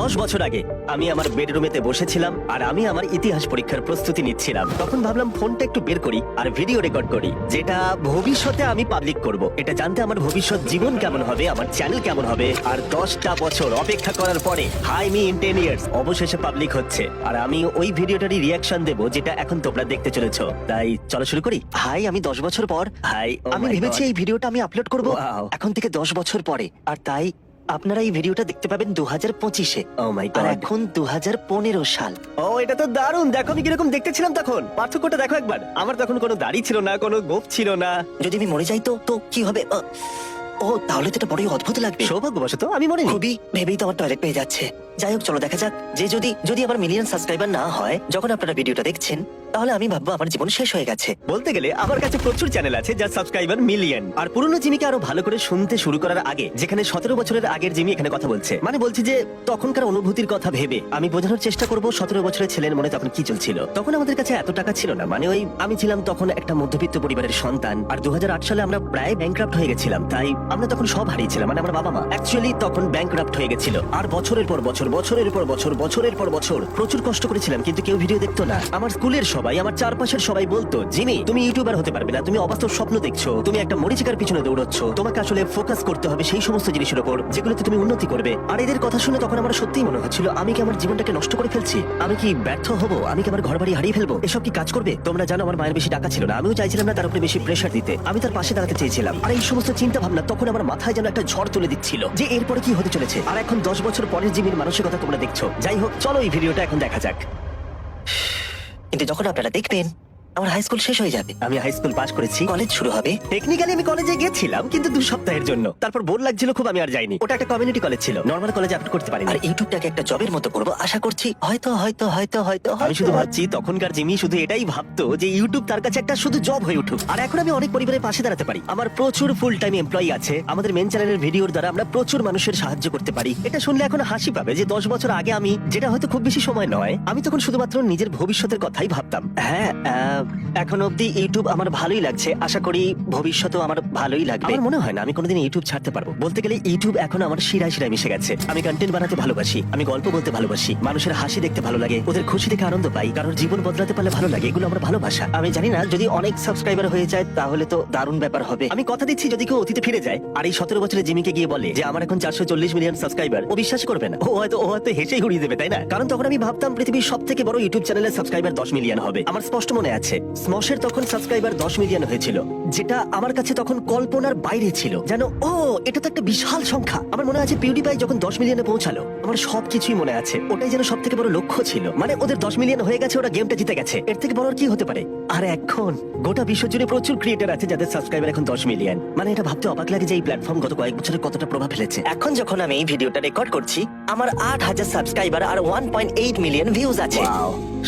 দশ বছর আগে আমি আমার বেডরুমেতে বসেছিলাম আর আমি আমার ইতিহাস পরীক্ষার প্রস্তুতি নিচ্ছিলাম। তখন ভাবলাম ফোনটা একটু বের করি আর ভিডিও রেকর্ড করি যেটা ভবিষ্যতে আমি পাবলিক করব। এটা জানতে আমার ভবিষ্যৎ জীবন কেমন হবে আমার চ্যানেল কেমন হবে আর দশটা বছর অপেক্ষা করার পরে hi me in ten years অবশেষে পাবলিক হচ্ছে। আর আমি ওই ভিডিওটারই রিয়াকশন দেবো যেটা এখন তোমরা দেখতে চলেছো। তাই চলো শুরু করি। হাই আমি দশ বছর পর হাই আমি ভেবেছি এই ভিডিওটা আমি আপলোড করব. এখন থেকে দশ বছর পরে আর তাই আপনারা এই ভিডিওটা দেখতে পাবেন দু হাজার পঁচিশে মাই আর এখন দু হাজার পনেরো সাল। ও এটা তো দারুণ। দেখো আমি কীরকম দেখতেছিলাম তখন। পার্থক্যটা দেখো একবার। আমার তখন কোনো দাড়ি ছিল না কোনো গোপ ছিল না। যদি আমি মরে যাই তো তো কি হবে? আহ, ও তাহলে তো এটা বড়ই অদ্ভুত লাগবে। সৌভাগ্যবশত আমি মনে খুবই ভেবেই তো আমার টয়লেট পেয়ে যাচ্ছে। যাই হোক চলো দেখা যাক। যে যদি যদি আমার মিলিয়ন সাবস্ক্রাইবার না হয় যখন আপনারা ভিডিওটা দেখছেন তাহলে আমি ভাববো আমার জীবন শেষ হয়ে গেছে। বলতে গেলে, আমার কাছে প্রচুর চ্যানেল আছে যার সাবস্ক্রাইবার মিলিয়ন আর পুরনো জিমিকে আরও ভালো করে শুনতে শুরু করার আগে, যেখানে সতেরো বছরের আগের জিমি এখানে কথা বলছে। মানে বলছি যে, তখনকার অনুভূতির কথা ভেবে, আমি বোঝানোর চেষ্টা করব সতেরো বছরের ছেলের মনে তখন কি চলছিল। তখন আমাদের কাছে এত টাকা ছিল না মানে ওই আমি ছিলাম তখন একটা মধ্যবিত্ত পরিবারের সন্তান। আর দু হাজার আট সালে আমরা প্রায় ব্যাংক্রাফ্ট হয়ে গেছিলাম, তাই আমরা তখন সব হারিয়েছিলাম মানে আমার বাবা মা। অ্যাকচুয়ালি তখন ব্যাংক্রাফ্ট হয়ে গেছিল। আর বছরের পর বছর, বছরের পর বছর, বছরের পর বছর প্রচুর কষ্ট করেছিলাম, কিন্তু কেউ ভিডিও দেখতো না। আমার স্কুলের সবাই, আমার চারপাশের সবাই বলতো, জিমি, তুমি ইউটিউবার হতে পারবে না, তুমি অবাস্তব স্বপ্ন দেখছ, তুমি একটা মরিচিকার পিছনে দৌড়চ্ছ, তোমাকে আসলে ফোকাস করতে হবে সেই সমস্ত জিনিসের উপর যেগুলোতে তুমি উন্নতি করবে। আর এদের কথা শুনে তখন আমার সত্যিই মনে হচ্ছিল, আমি কি আমার জীবনটাকে নষ্ট করে ফেলছি? আমি কি ব্যর্থ হব? আমি কি আমার ঘর বাড়ি হারিয়ে ফেলব? এসব কি কাজ করবে? তোমরা জানো আমার মায়ের বেশি টাকা ছিল না, আমিও চাইছিলাম না তার উপরে বেশি প্রেশার দিতে। আমি তার পাশে দাঁড়াতে চেয়েছিলাম। আর এই সমস্ত চিন্তা ভাবনা তখন আমার মাথায় যেন একটা ঝড় তুলে দিচ্ছিল যে এরপরে কি হতে চলেছে। আর এখন দশ বছর পরের জিমির মানসিকতা তোমরা দেখছ। যাই হোক, চলো এই ভিডিওটা এখন দেখা যাক। কিন্তু যখন আপনারা দেখবেন আমার হাই স্কুল শেষ হয়ে যাবে। আমি হাই স্কুল পাস করেছি। কলেজ শুরু হবে। টেকনিক্যালি আমি কলেজে গেছিলাম কিন্তু দু সপ্তাহের জন্য। তারপর বোর লাগছিল খুব আমি আর যাইনি। ওটা একটা কমিউনিটি কলেজ ছিল। নর্মাল কলেজে আপলোড করতে পারিনি। আর ইউটিউবটাকে একটা জবের মতো করব আশা করছি হয়তো হয়তো হয়তো হয়তো আমি শুধু ভাবছি তখনকার জিমি শুধু এটাই ভাবতো যে ইউটিউব তার কাছে একটা শুধু জব হয়ে উঠুক। আর এখন আমি অনেক পরিবারের পাশে দাঁড়াতে পারি। আমার প্রচুর ফুল টাইম এমপ্লয়ি আছে। আমাদের মেন চ্যানেলের ভিডিওর দ্বারা আমরা প্রচুর মানুষের সাহায্য করতে পারি। এটা শুনলে এখন হাসি পাবে যে দশ বছর আগে আমি যেটা হয়তো খুব বেশি সময় নয় আমি তখন শুধুমাত্র নিজের ভবিষ্যতের কথাই ভাবতাম। হ্যাঁ এখন অব্দি ইউটিউব আমার ভালোই লাগছে। আশা করি ভবিষ্যতেও আমার ভালোই লাগবে। আমার মনে হয় না, আমি কোনোদিন ইউটিউব ছাড়তে পারব। বলতে গেলে ইউটিউব এখন আমার শিরায় শিরায় মিশে গেছে। আমি কন্টেন্ট বানাতে ভালোবাসি, আমি গল্প বলতে ভালোবাসি, মানুষের হাসি দেখতে ভালো লাগে, ওদের খুশি দেখে আনন্দ পাই, কারোর জীবন বদলাতে পারলে ভালো লাগে, এগুলো আমার ভালোবাসা। আমি জানি না, যদি অনেক সাবস্ক্রাইবার হয়ে যায়, তাহলে তো দারুণ ব্যাপার হবে। আমি কথা দিচ্ছি যদি কেউ অতীতে ফিরে যায়, আর এই সতেরো বছরের জিমিকে গিয়ে বলে যে, আমার এখন চারশো চল্লিশ মিলিয়ন সাবস্ক্রাইবার ও বিশ্বাস করবে না। ও হয়তো ও হয়তো হেসেই উড়িয়ে দেবে, তাই না? কারণ তখন আমি ভাবতাম পৃথিবীর সব থেকে বড় ইউটিউব চ্যানেলের সাবস্ক্রাইবার দশ মিলিয়ন হবে। আমার স্পষ্ট মনে আছে স্মশের তখন সাবস্ক্রাইবার দশ মিলিয়ন হয়েছিল। যেটা আমার কাছে তখন কল্পনার বাইরে ছিল। যেন, ও, এটা তো একটা বিশাল সংখ্যা। আমার মনে আছে পিউডিপাই যখন দশ মিলিয়নে পৌঁছালো, আমার সবকিছুই মনে আছে। ওটাই যেন সব থেকে বড় লক্ষ্য ছিল। মানে ওদের দশ মিলিয়ন হয়ে গেছে, ওরা গেমটা জিতে গেছে। এর থেকে বড় কি হতে পারে? আর এখন, গোটা বিশ্ব জুড়ে প্রচুর ক্রিয়েটার আছে যাদের সাবস্ক্রাইবার এখন দশ মিলিয়ন মানে এটা ভাবতে অবাক লাগে যে এই প্ল্যাটফর্ম গত কয়েক বছরে কতটা প্রভাব ফেলেছে। এখন যখন আমি এই ভিডিওটা রেকর্ড করছি, আমার আট হাজার সাবস্ক্রাইবার আর one point eight million views আছে।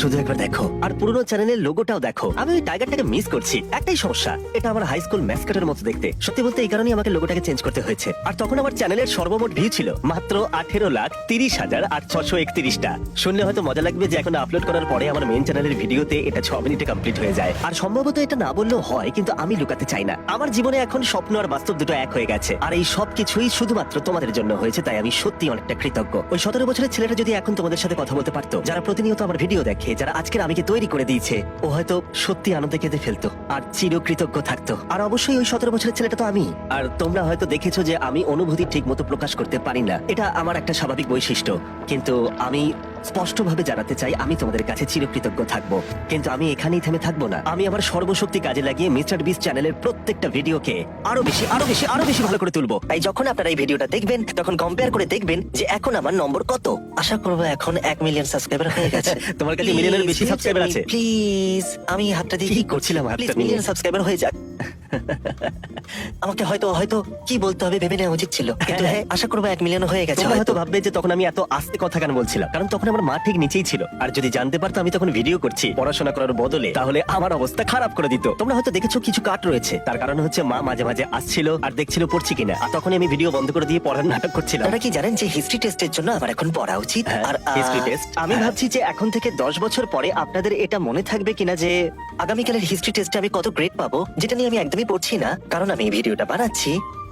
শুধু একবার দেখো। আর পুরোনো চ্যানেলের লোগোটাও দেখো। আমি ওই টাইগারটাকে মিস করছি। একটাই সমস্যা, এটা আমার হাই স্কুল ম্যাসকাটের মতো দেখতে। সত্যি বলতে এই কারণেই আমাকে লোগোটাকে চেঞ্জ করতে হয়েছে। আর তখন আমার চ্যানেলের সর্বমোট ভিউ ছিল মাত্র আঠেরো লাখ তিরিশ হাজার আর ছশো একত্রিশটা। শুনলে হয়তো মজা লাগবে যে এখন আপলোড করার পরে আমার মেন চ্যানেলের ভিডিওতে এটা ছ মিনিটে কমপ্লিট হয়ে যায়। আর সম্ভবত এটা না বললেও হয়, কিন্তু আমি লুকাতে চাই না। আমার জীবনে এখন স্বপ্ন আর বাস্তব দুটো এক হয়ে গেছে। আর এই সব কিছুই শুধুমাত্র তোমাদের জন্য হয়েছে, তাই আমি সত্যি অনেকটা কৃতজ্ঞ। ওই সতেরো বছরের ছেলেটা যদি এখন তোমাদের সাথে কথা বলতে পারতো, যারা প্রতিনিয়ত আমার ভিডিও দেখে যারা আজকের আমিকে তৈরি করে দিয়েছে, ও হয়তো সত্যি আনন্দে কেঁদে ফেলতো আর চিরকৃতজ্ঞ থাকতো। আর অবশ্যই ওই সতেরো বছরের ছেলেটা তো আমি। আর তোমরা হয়তো দেখেছ যে আমি অনুভূতি ঠিক মতো প্রকাশ করতে পারি না। এটা আমার একটা স্বাভাবিক বৈশিষ্ট্য। কিন্তু আমি স্পষ্টভাবে জানাতে চাই আমি তোমাদের কাছে চিরকৃতজ্ঞ থাকব। কিন্তু আমি এখানেই থেমে থাকব না। আমি আমার সর্বশক্তি কাজে লাগিয়ে মিস্টার বিস চ্যানেলের প্রত্যেকটা ভিডিওকে আরও বেশি আরও বেশি আরও বেশি ভালো করে তুলবো। তাই যখন আপনারা এই ভিডিওটা দেখবেন তখন কম্পেয়ার করে দেখবেন যে এখন আমার নম্বর কত। আশা করব এখন এক মিলিয়ন সাবস্ক্রাইবার হয়ে গেছে। তোমার কাছে মিলিয়নের বেশি সাবস্ক্রাইবার আছে? প্লিজ আমি হাতটা দিয়ে কি করছিলাম মিলিয়ন সাবস্ক্রাইবার হয়ে যাক। আমাকে হয়তো হয়তো কি বলতে হবে ভেবে নেওয়া উচিত ছিল। কিন্তু হ্যাঁ। আশা করব এক মিলিয়ন হয়ে গেছে। তোমরা হয়তো ভাববে যে তখন আমি এত আস্তে কথা কেন বলছিলাম? কারণ তখন আমার মা ঠিক নিচেই ছিল। আর যদি জানতে পারতো আমি তখন ভিডিও করছি। পড়াশোনা করার বদলে তাহলে আমার অবস্থা খারাপ করে দিত। তোমরা হয়তো দেখেছ কিছু কাট রয়েছে। তার কারণ হচ্ছে মা মাঝে মাঝে আসছিল আর দেখছিল পড়ছি কিনা। আর তখনই আমি ভিডিও বন্ধ করে দিয়ে পড়ার নাটক করছিলাম। আপনারা কি জানেন যে হিস্ট্রি টেস্টের জন্য আমার এখন পড়া উচিত? হ্যাঁ, আর হিস্ট্রি টেস্ট আমি ভাবছি যে এখন থেকে দশ বছর পরে আপনাদের এটা মনে থাকবে কিনা যে আগামীকালের হিস্ট্রি টেস্টে আমি কত গ্রেড পাবো? যেটা নিয়ে আমি একদমই পড়ছি না কারণ আমি এই ভিডিওটা বানাচ্ছি।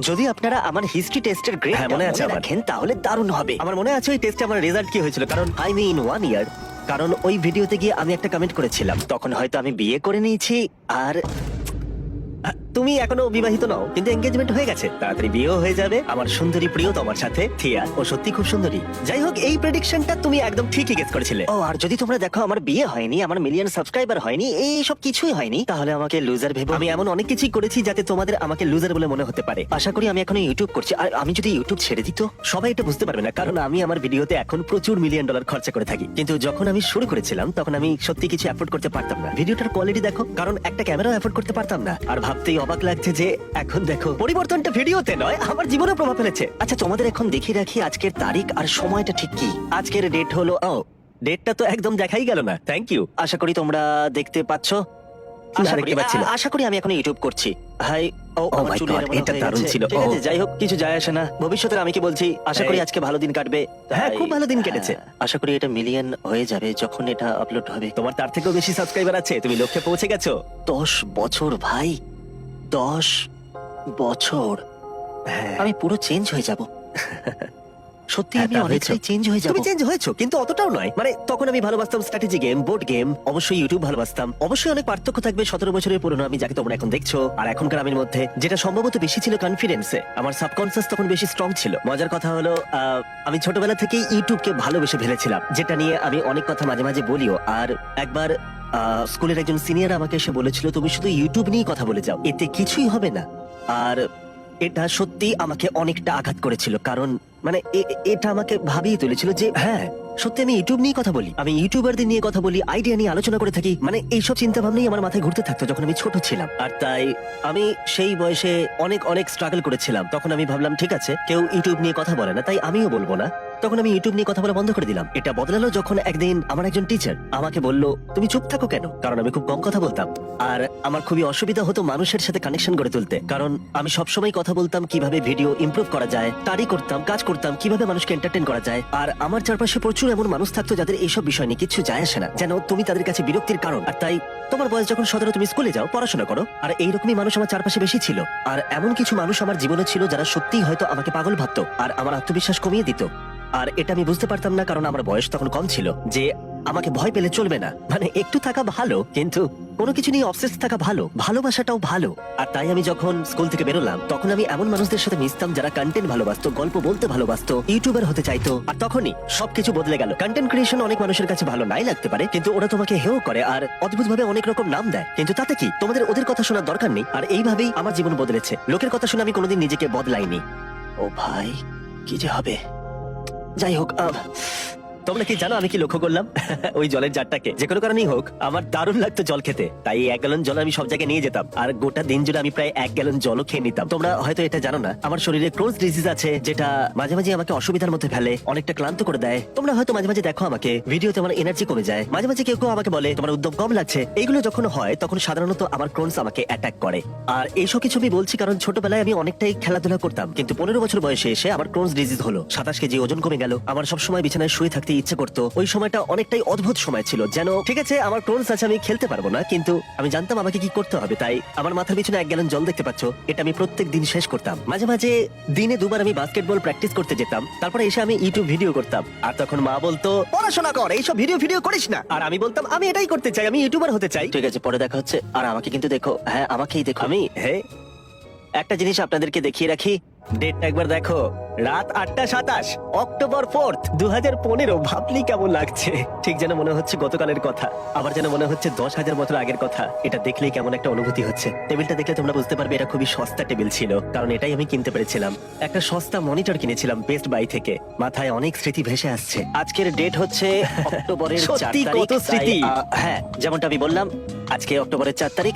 যদি আপনারা আমার হিস্ট্রি টেস্টের গ্রেড হ্যাঁ, মনে আছে আমার। রাখেন তাহলে দারুণ হবে। আমার মনে আছে ওই টেস্টে আমার রেজাল্ট কি হয়েছিল কারণ I me in one year কারণ ওই ভিডিওতে গিয়ে আমি একটা কমেন্ট করেছিলাম। তখন হয়তো আমি বিয়ে করে নিয়েছি আর তুমি এখনও বিবাহিত নও, কিন্তু এঙ্গেজমেন্ট হয়ে গেছে। তাড়াতাড়ি বিয়েও হয়ে যাবে। আমার সুন্দরী প্রিয় তোমার সাথে, থিয়া। ও সত্যি খুব সুন্দরী। যাই হোক, এই প্রেডিকশনটা তুমি একদম ঠিকই গেস করেছিলে। ও, আর যদি তোমরা দেখো আমার বিয়ে হয়নি, আমার মিলিয়ন সাবস্ক্রাইবার হয়নি, এই সব কিছুই হয়নি, তাহলে আমাকে লুজার ভেবো। আমি এমন অনেক কিছুই করেছি যাতে তোমাদের আমাকে লুজার বলে মনে হতে পারে। আশা করি আমি এখন ইউটিউব করছি। আর আমি যদি ইউটিউব ছেড়ে দিত, সবাই এটা বুঝতে পারবে না, কারণ আমি আমার ভিডিওতে এখন প্রচুর মিলিয়ন ডলার খরচা করে থাকি। কিন্তু যখন আমি শুরু করেছিলাম, তখন আমি সত্যি কিছু অ্যাফোর্ড করতে পারতাম না। ভিডিওটার কোয়ালিটি দেখো, কারণ একটা ক্যামেরাও অ্যাফোর্ড করতে পারতাম না। আর ভাবতেই অবাক লাগছে যে এখন দেখো পরিবর্তনটা ভিডিওতে নয় আমার জীবনে প্রভাব ফেলেছে আচ্ছা তোমাদের এখন দেখিয়ে রাখি আজকের তারিখ আর সময়টা ঠিক কি আজকের ডেট হলো ও ডেটটা তো একদম দেখাই গেল না থ্যাংক ইউ আশা করি তোমরা দেখতে পাচ্ছ আশা করি। আ- আশা আমি এখন ইউটিউব করছি হাই ও Oh আমার my চুল God, এলোমেলো এটা হয়ে দারুণ গেছে। ছিল। ঠিক আছে Oh. যাই হোক কিছু যায় আসে না ভবিষ্যতের আমি কি বলছি আশা করি এই। আজকে ভালো দিন কাটবে হ্যাঁ, তাই- খুব ভালো দিন কেটেছে। হ্যাঁ, আশা করি এটা মিলিয়ন হয়ে যাবে যখন এটা আপলোড হবে তোমার তার থেকেও বেশি সাবস্ক্রাইবার আছে তুমি লক্ষ্যে পৌঁছে গেছো দশ বছর ভাই দশ বছর? হ্যাঁ। আমি পুরো চেঞ্জ হয়ে যাব। সত্যি হ্যাঁ, আমি তা অনেকটাই হয়েছে। চেঞ্জ হয়ে যাব। তুমি চেঞ্জ হয়েছো কিন্তু অতটাও নয়। মানে তখন আমি ভালোবাসতাম স্ট্র্যাটেজি গেম বোর্ড গেম অবশ্যই ইউটিউব ভালোবাসতাম। অবশ্যই অনেক পার্থক্য থাকবে সতেরো বছরের পুরনো আমি যাকে তোমরা এখন দেখছ। আর এখনকার আমির মধ্যে যেটা সম্ভবত বেশি ছিল কনফিডেন্সে আমার সাবকনসিয়াস তখন বেশি স্ট্রং ছিল। মজার কথা হলো আহ, আমি ছোটবেলা থেকেই ইউটিউবকে ভালোবেসে ফেলেছিলাম যেটা নিয়ে আমি অনেক কথা মাঝে মাঝে বলিও। আর একবার আহ, স্কুলের একজন সিনিয়র আমাকে এসে বলেছিল তুমি শুধু ইউটিউব নিয়েই কথা বলে যাও এতে কিছুই হবে না। আর এটা সত্যি আমাকে অনেকটা আঘাত করেছিল কারণ মানে এটা আমাকে ভাবিয়ে তুলেছিল যে হ্যাঁ সত্যি আমি ইউটিউব নিয়ে কথা বলি। আমি ইউটিউবারদের নিয়ে কথা বলি আইডিয়া নিয়ে আলোচনা করে থাকি। মানে এইসব চিন্তা ভাবনাই আমার মাথায় ঘুরতে থাকতো যখন আমি ছোট ছিলাম। আর তাই আমি সেই বয়সে অনেক অনেক স্ট্রাগল করেছিলাম। তখন আমি ভাবলাম, ঠিক আছে, কেউ ইউটিউব নিয়ে কথা বলে না, তাই আমিও বলব না। তখন আমি ইউটিউব নিয়ে কথা বলা বন্ধ করে দিলাম। এটা বদলালো যখন একদিন আমার একজন টিচার আমাকে বলল, তুমি চুপ থাকো কেন? কারণ আমি খুব কম কথা বলতাম। আর আমার খুবই অসুবিধা হতো মানুষের সাথে কানেকশন গড়ে তুলতে। কারণ আমি সবসময় কথা বলতাম, কীভাবে ভিডিও ইমপ্রুভ করা যায়, তারই করতাম, কাজ করতাম, কীভাবে মানুষকে এন্টারটেন করা যায়। আর আমার চারপাশে প্রচুর এমন মানুষ থাকতো যাদের এইসব বিষয় নিয়ে কিছু যায় আসে না। যেন তুমি তাদের কাছে বিরক্তির কারণ। আর তাই তোমার বয়স যখন সতেরো, তুমি স্কুলে যাও, পড়াশোনা করো। আর এইরকমই মানুষ আমার চারপাশে বেশি ছিল। আর এমন কিছু মানুষ আমার জীবনে ছিল যারা সত্যিই হয়তো আমাকে পাগল ভাবতো। আর আমার আত্মবিশ্বাস কমিয়ে দিত। আর এটা আমি বুঝতে পারতাম না, কারণ আমার বয়স তখন কম ছিল, যে আমাকে ভয় পেলে চলবে না। মানে একটু থাকা ভালো, কিন্তু কোনো কিছু নিয়ে অবসেস থাকা ভালো, ভালোবাসাটাও ভালো। আর তাই আমি যখন স্কুল থেকে বেরোলাম, তখন আমি এমন মানুষদের সাথে মিশতাম যারা কন্টেন্ট ভালোবাসতো, গল্প বলতে ভালোবাসতো ইউটিউবার হতে চাইতো। আর তখনই সবকিছু বদলে গেল। কন্টেন্ট ক্রিয়েশন অনেক মানুষের কাছে ভালো নাই লাগতে পারে, কিন্তু ওরা তোমাকে হেও করে আর অদ্ভুত ভাবে অনেক রকম নাম দেয়। কিন্তু তাতে কি? তোমাদের ওদের কথা শোনার দরকার নেই। আর এইভাবেই আমার জীবন বদলেছে। লোকের কথা শুনে আমি কোনোদিন নিজেকে বদলাইনি। ও ভাই, কি যে হবে? যাই হোক তোমরা কি জানো আমি কি লক্ষ্য করলাম? ওই জলের জারটাকে। যে কোনো কারণেই হোক, আমার দারুণ লাগতো জল খেতে। তাই এক গ্যালন জল আমি সব জায়গায় নিয়ে যেতাম। আর গোটা দিন জুড়ে আমি প্রায় এক গ্যালন জলও খেয়ে নিতাম। তোমরা হয়তো এটা জানো না, আমার শরীরে ক্রোজ ডিজিজ আছে, যেটা মাঝে মাঝে আমাকে অসুবিধার মধ্যে ফেলে, অনেকটা ক্লান্ত করে দেয়। তোমরা হয়তো মাঝে মাঝে দেখো আমাকে, ভিডিওতে আমার এনার্জি কমে যায়। মাঝে মাঝে কেউ কেউ আমাকে বলে, তোমার উদ্যম কম লাগছে। এইগুলো যখন হয়, তখন সাধারণত আমার ক্রোনস আমাকে অ্যাটাক করে। আর এইসব কিছু আমি বলছি কারণ ছোটবেলায় আমি অনেকটাই খেলাধুলা করতাম। কিন্তু পনেরো বছর বয়সে এসে আমার ক্রোনস ডিজিজ হলো। সাতাশ কেজি ওজন কমে গেল। আমার সবসময় বিছানায় শুয়ে থাকতে ইচ্ছে করতো। ওই সময়টা অনেকটাই অদ্ভুত সময় ছিল। যেন, ঠিক আছে, আমার ক্রোনস আছে, আমি খেলতে পারব না, কিন্তু আমি জানতাম আমাকে কি করতে হবে, তাই আমার মাথার পিছনে এক গ্যালন জল দেখতে পাচ্ছ, এটা আমি প্রত্যেক দিন শেষ করতাম। মাঝে মাঝে দিনে দুবার আমি বাস্কেটবল প্র্যাকটিস করতে যেতাম, তারপরে এসে আমি ইউটিউব ভিডিও করতাম। আর তখন মা বলতো, পড়াশোনা কর, এইসব ভিডিও ভিডিও করিস না। আর আমি বলতাম, আমি এটাই করতে চাই, আমি ইউটিউবার হতে চাই। ঠিক আছে, পরে দেখা হচ্ছে, আর আমাকে কিন্তু দেখো হ্যাঁ আমাকেই দেখো। আমি হ্যাঁ একটা জিনিস আপনাদেরকে দেখিয়ে রাখি ডেটটা একবার দেখো। রাত আটটা সাতাশ অক্টোবর ফোর্থ দু হাজার পনেরো। ভাবলি কেমন লাগছে? ঠিক যেন মনে হচ্ছে গতকালের কথা আবার যেন মনে হচ্ছে দশ হাজার বছর আগের কথা। এটা দেখলেই কেমন একটা অনুভূতি হচ্ছে। টেবিলটা দেখলে তোমরা বুঝতে পারবে এটা খুবই সস্তা টেবিল ছিল কারণ এটাই আমি কিনতে পেরেছিলাম। একটা সস্তা মনিটর কিনেছিলাম বেস্ট বাই থেকে মাথায় অনেক স্মৃতি ভেসে আসছে। আজকের ডেট হচ্ছে অক্টোবরের চার সত্যি তারিখ কত স্মৃতি। আহ, হ্যাঁ যেমনটা আমি বললাম আজকে অক্টোবরের চার তারিখ।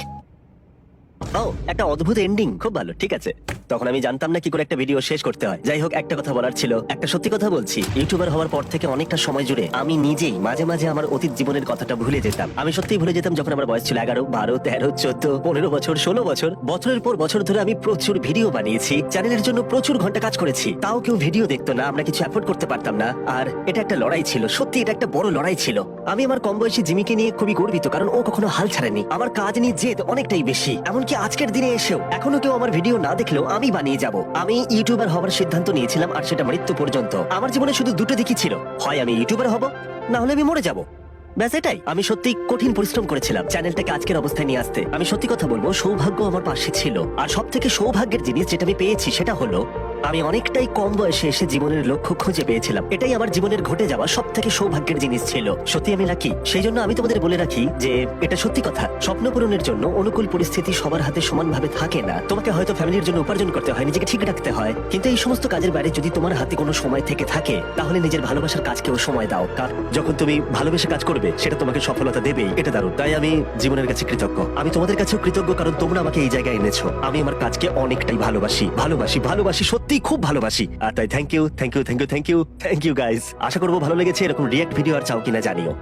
ও একটা অদ্ভুত এন্ডিং খুব ভালো ঠিক আছে। তখন আমি জানতাম না কি করে একটা ভিডিও শেষ করতে হয়। যাই হোক, একটা কথা বলার ছিল। একটা সত্যি কথা বলছি, ইউটিউবার হওয়ার পর থেকে অনেকটা সময় জুড়ে আমি নিজেই মাঝে মাঝে আমার অতীত জীবনের কথাটা ভুলে যেতাম। আমি সত্যিই ভুলে যেতাম যখন আমার বয়স ছিল এগারো, বারো, তেরো, চোদ্দ, পনেরো বছর, ষোলো বছর। বছরের পর বছর ধরে আমি প্রচুর ভিডিও বানিয়েছি, চ্যানেলের জন্য প্রচুর ঘণ্টা কাজ করেছি। তাও কেউ ভিডিও দেখতো না, আমরা কিছু অ্যাফোর্ড করতে পারতাম না। আর এটা একটা লড়াই ছিল সত্যি এটা একটা বড় লড়াই ছিল। আমি আমার কম বয়সী জিমিকে নিয়ে খুবই গর্বিত, কারণ ও কখনো হাল ছাড়েনি। আমার কাজ নিয়ে জেদ অনেকটাই বেশি। এমনকি আজকের দিনে এসেও, এখনও কেউ আমার ভিডিও না দেখলেও আমি বানিয়ে যাব। আমি ইউটিউবার হওয়ার সিদ্ধান্ত নিয়েছিলাম আর সেটা মৃত্যু পর্যন্ত। আমার জীবনে শুধু দুটো দিকই ছিল। হয় আমি ইউটিউবার হব, না হলে আমি মরে যাব। ব্যাস এটাই। আমি সত্যি কঠিন পরিশ্রম করেছিলাম চ্যানেলটাকে আজকের অবস্থায় নিয়ে আসতে। আমি সত্যি কথা বলব, সৌভাগ্য আমার পাশে ছিল। আর সব থেকে সৌভাগ্যের জিনিস যেটা আমি পেয়েছি সেটা হলো আমি অনেকটাই কম বয়সে এসে জীবনের লক্ষ্য খুঁজে পেয়েছিলাম। এটাই আমার জীবনের ঘটে যাওয়া সব থেকে সৌভাগ্যের জিনিস ছিল। সত্যি আমি লাকি সেই জন্য আমি তোমাদের বলে রাখি যে, এটা সত্যি কথা। স্বপ্ন পূরণের জন্য অনুকূল পরিস্থিতি সবার হাতে সমানভাবে থাকে না। তোমাকে হয়তো ফ্যামিলির জন্য উপার্জন করতে হয়, নিজেকে ঠিক রাখতে হয়। কিন্তু এই সমস্ত কাজের বাইরে যদি তোমার হাতে কোনো সময় থেকে থাকে, তাহলে নিজের ভালোবাসার কাজকেও সময় দাও। কারণ যখন তুমি ভালোবেসে কাজ করবে, সেটা তোমাকে সফলতা দেবেই। এটা দারুণ। তাই আমি জীবনের কাছে কৃতজ্ঞ। আমি তোমাদের কাছেও কৃতজ্ঞ কারণ তোমরা আমাকে এই জায়গায় এনেছো। আমি আমার কাজকে অনেকটাই ভালোবাসি। ভালোবাসি ভালোবাসি সত্যি খুব ভালোবাসি। আর তাই thank you thank you thank you thank you thank you guys আশা করব ভালো লেগেছে এরকম রিয়েক্ট ভিডিও আর চাও কিনা জানিও।